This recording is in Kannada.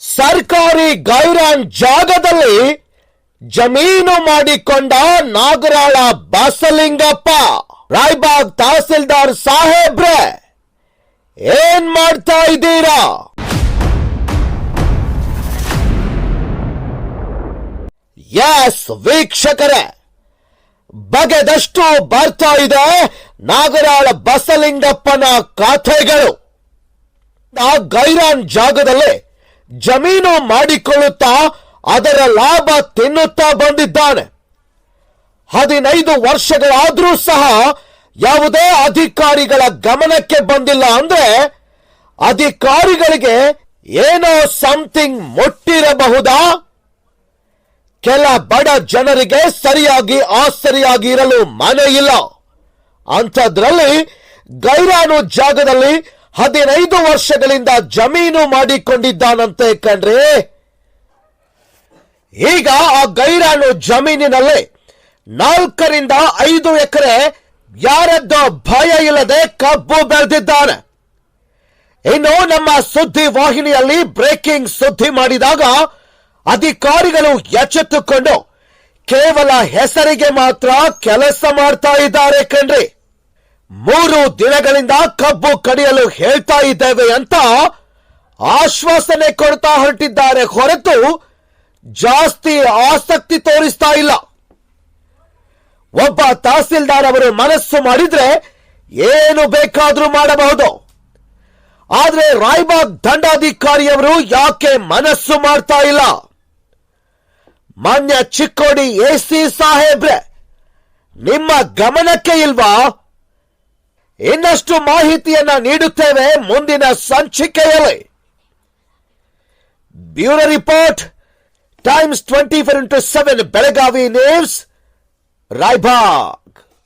ಸರ್ಕಾರಿ ಗೈರಾನ್ ಜಾಗದಲ್ಲಿ ಜಮೀನು ಮಾಡಿಕೊಂಡ ನಾಗರಾಳ ಬಸಲಿಂಗಪ್ಪ. ರಾಯ್ಬಾಗ್ ತಹಸೀಲ್ದಾರ್ ಸಾಹೇಬ್ರೆ, ಏನ್ ಮಾಡ್ತಾ ಇದ್ದೀರಾ? ಎಸ್ ವೀಕ್ಷಕರೇ, ಬಗೆದಷ್ಟು ಬರ್ತಾ ಇದೆ ನಾಗರಾಳ ಬಸಲಿಂಗಪ್ಪನ ಕಥೆಗಳು. ಆ ಗೈರಾನ್ ಜಾಗದಲ್ಲಿ ಜಮೀನು ಮಾಡಿಕೊಳ್ಳುತ್ತಾ ಅದರ ಲಾಭ ತಿನ್ನುತ್ತಾ ಬಂದಿದ್ದಾನೆ. ಹದಿನೈದು ವರ್ಷಗಳಾದ್ರೂ ಸಹ ಯಾವುದೇ ಅಧಿಕಾರಿಗಳ ಗಮನಕ್ಕೆ ಬಂದಿಲ್ಲ ಅಂದ್ರೆ ಅಧಿಕಾರಿಗಳಿಗೆ ಏನೋ ಸಮಥಿಂಗ್ ಮುಟ್ಟಿರಬಹುದಾ? ಕೆಲ ಬಡ ಜನರಿಗೆ ಸರಿಯಾಗಿ ಆಸರಿಯಾಗಿ ಇರಲು ಮನೆ ಇಲ್ಲ ಅಂಥದ್ರಲ್ಲಿ ಗೈರಾನು ಜಾಗದಲ್ಲಿ ಹದಿನೈದು ವರ್ಷಗಳಿಂದ ಜಮೀನು ಮಾಡಿಕೊಂಡಿದ್ದಾನಂತೆ ಕಣ್ರಿ. ಈಗ ಆ ಗೈರಾಣು ಜಮೀನಿನಲ್ಲಿ ನಾಲ್ಕರಿಂದ ಐದು ಎಕರೆ ಯಾರದ್ದೋ ಭಯ ಇಲ್ಲದೆ ಕಬ್ಬು ಬೆಳೆದಿದ್ದಾನೆ. ಇನ್ನು ನಮ್ಮ ಸುದ್ದಿ ವಾಹಿನಿಯಲ್ಲಿ ಬ್ರೇಕಿಂಗ್ ಸುದ್ದಿ ಮಾಡಿದಾಗ ಅಧಿಕಾರಿಗಳು ಎಚ್ಚೆತ್ತುಕೊಂಡು ಕೇವಲ ಹೆಸರಿಗೆ ಮಾತ್ರ ಕೆಲಸ ಮಾಡ್ತಾ ಇದ್ದಾರೆ ಕಣ್ರಿ. ಮೂರು ದಿನಗಳಿಂದ ಕಬ್ಬು ಕಡಿಯಲು ಹೇಳ್ತಾ ಇದ್ದೇವೆ ಅಂತ ಆಶ್ವಾಸನೆ ಕೊಡ್ತಾ ಹೊರಟಿದ್ದಾರೆ ಹೊರತು ಜಾಸ್ತಿ ಆಸಕ್ತಿ ತೋರಿಸ್ತಾ ಇಲ್ಲ. ಒಬ್ಬ ತಹಸೀಲ್ದಾರ್ ಅವರು ಮನಸ್ಸು ಮಾಡಿದ್ರೆ ಏನು ಬೇಕಾದರೂ ಮಾಡಬಹುದು. ಆದರೆ ರಾಯ್ಬಾಗ್ ದಂಡಾಧಿಕಾರಿಯವರು ಯಾಕೆ ಮನಸ್ಸು ಮಾಡ್ತಾ ಇಲ್ಲ? ಮಾನ್ಯ ಚಿಕ್ಕೋಡಿ ಎಸಿ ಸಾಹೇಬ್ರೆ, ನಿಮ್ಮ ಗಮನಕ್ಕೆ ಇಲ್ವಾ? ಇನ್ನಷ್ಟು ಮಾಹಿತಿಯನ್ನ ನೀಡುತ್ತೇವೆ ಮುಂದಿನ ಸಂಚಿಕೆಯಲ್ಲಿ bureau report times twenty four into seven Belagavi news Raybag